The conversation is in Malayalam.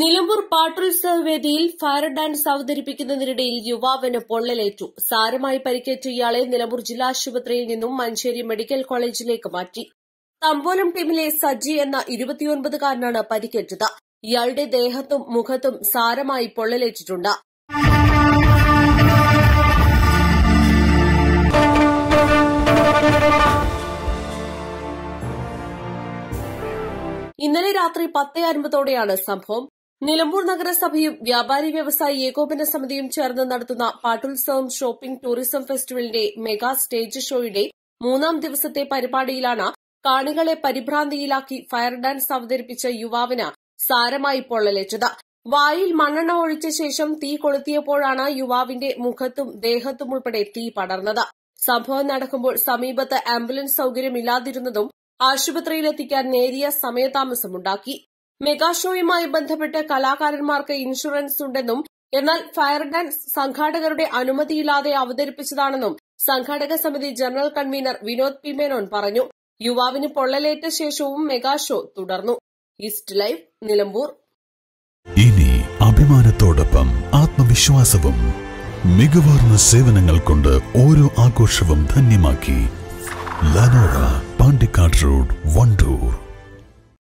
Nilambur പാട്ടുത്സവ വേദിയിൽ ഫയർ ഡാൻസ് അവതരിപ്പിക്കുന്നതിനിടയിൽ യുവാവിന് പൊള്ളലേറ്റു. സാരമായി പരിക്കേറ്റ ഇയാളെ നിലമ്പൂർ ജില്ലാ ആശുപത്രിയിൽ നിന്നും മഞ്ചേരി മെഡിക്കൽ കോളേജിലേക്ക് മാറ്റി. തമ്പോലം ടീമിലെ സജി എന്ന ഇരുപത്തിയൊൻപതുകാരനാണ് പരിക്കേറ്റത്. ഇയാളുടെ ദേഹത്തും മുഖത്തും സാരമായി പൊള്ളലേറ്റിട്ടുണ്ട്. ഇന്നലെ രാത്രി പത്ത് അൻപതോടെയാണ് സംഭവം. നിലമ്പൂർ നഗരസഭയും വ്യാപാരി വ്യവസായി ഏകോപന സമിതിയും ചേർന്ന് നടത്തുന്ന പാട്ടുത്സവം ഷോപ്പിംഗ് ടൂറിസം ഫെസ്റ്റിവലിന്റെ മെഗാ സ്റ്റേജ് ഷോയുടെ മൂന്നാം ദിവസത്തെ പരിപാടിയിലാണ് കാണികളെ പരിഭ്രാന്തിയിലാക്കി ഫയർ ഡാൻസ് അവതരിപ്പിച്ച യുവാവിന് സാരമായി പൊള്ളലേറ്റത്. വായിൽ മണ്ണെണ്ണ ഒഴിച്ച ശേഷം തീ കൊളുത്തിയപ്പോഴാണ് യുവാവിന്റെ മുഖത്തും ദേഹത്തും ഉൾപ്പെടെ തീ പടർന്നത്. സംഭവം നടക്കുമ്പോൾ സമീപത്ത് ആംബുലൻസ് സൌകര്യമില്ലാതിരുന്നതും ആശുപത്രിയിലെത്തിക്കാൻ നേരിയ സമയതാമസമുണ്ടാക്കി. മെഗാ ഷോയുമായി ബന്ധപ്പെട്ട് കലാകാരന്മാർക്ക് ഇൻഷുറൻസ് ഉണ്ടെന്നും എന്നാൽ ഫയർ ഡാൻസ് സംഘാടകരുടെ അനുമതിയില്ലാതെ അവതരിപ്പിച്ചതാണെന്നും സംഘാടക സമിതി general convener Vinod P Menon പറഞ്ഞു. യുവാവിന് പൊള്ളലേറ്റ ശേഷവും മെഗാ ഷോ തുടർന്നു. East live Nilambur. ഇനി അഭിമാനത്തോടൊപ്പം ആത്മവിശ്വാസവും മികവാർന്ന സേവനങ്ങൾ കൊണ്ട് ഓരോ ആഘോഷവും ധന്യമാക്കി. ലനോറ പാണ്ടിക്കാട് റോഡ് വണ്ടൂർ